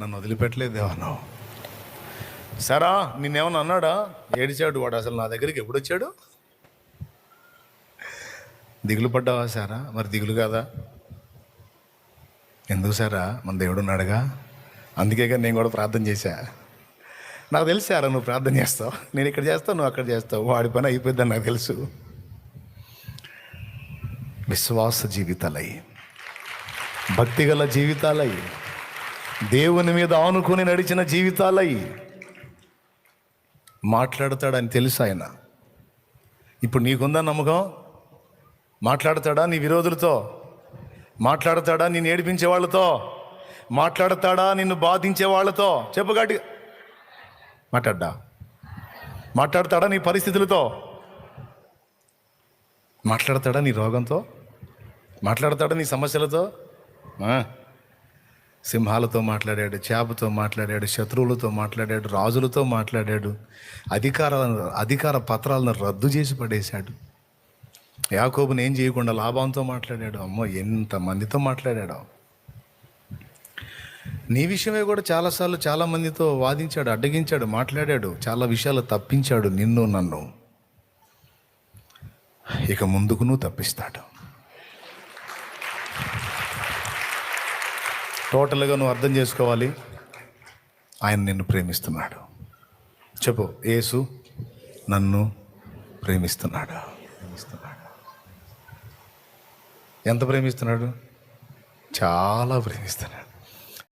నన్ను వదిలిపెట్టలేదు దేవా సరా నిన్నేమన్నా అన్నాడా? ఏడిచాడు వాడు అసలు నా దగ్గరికి ఎప్పుడు వచ్చాడు? దిగులు పడ్డావా సారా? మరి దిగులు కాదా? ఎందుకు సారా? మన దేవుడు ఉన్నాడుగా. అందుకే కానీ నేను కూడా ప్రార్థన చేశా. నాకు తెలుసు సారా నువ్వు ప్రార్థన చేస్తావు. నేను ఇక్కడ చేస్తావు నువ్వు అక్కడ చేస్తావు. వాడి పని అయిపోద్దని నాకు తెలుసు. విశ్వాస జీవితాలై. భక్తిగల జీవితాలై. దేవుని మీద ఆనుకొని నడిచిన జీవితాలై మాట్లాడతాడని తెలుసు ఆయన. ఇప్పుడు నీకుందా నమ్మకం? మాట్లాడతాడా నీ విరోధులతో? మాట్లాడతాడా నిన్ను ఏడిపించే వాళ్ళతో? మాట్లాడతాడా నిన్ను బాధించే వాళ్ళతో? చెప్పు గట్టి. మాట్లాడ్డా? మాట్లాడతాడా నీ పరిస్థితులతో? మాట్లాడతాడా నీ రోగంతో? మాట్లాడతాడా నీ సమస్యలతో? ఆ. సింహాలతో మాట్లాడాడు చేపతో మాట్లాడాడు శత్రువులతో మాట్లాడాడు రాజులతో మాట్లాడాడు అధికారాలను అధికార పత్రాలను రద్దు చేసి పడేశాడు. యాకోబుని ఏం చేయకుండా లాభంతో మాట్లాడాడు అమ్మో ఎంతమందితో మాట్లాడాడు. నీ విషయమే కూడా చాలాసార్లు చాలా మందితో వాదించాడు అడ్డగించాడు మాట్లాడాడు చాలా విషయాలు తప్పించాడు నిన్ను నన్ను. ఇక ముందుకు నువ్వు తప్పిస్తాడు. టోటల్గా నువ్వు అర్థం చేసుకోవాలి. ఆయన నిన్ను ప్రేమిస్తున్నాడు. చెప్పు యేసు నన్ను ప్రేమిస్తున్నాడు? ప్రేమిస్తున్నాడు? ఎంత ప్రేమిస్తున్నాడు? చాలా ప్రేమిస్తున్నాడు.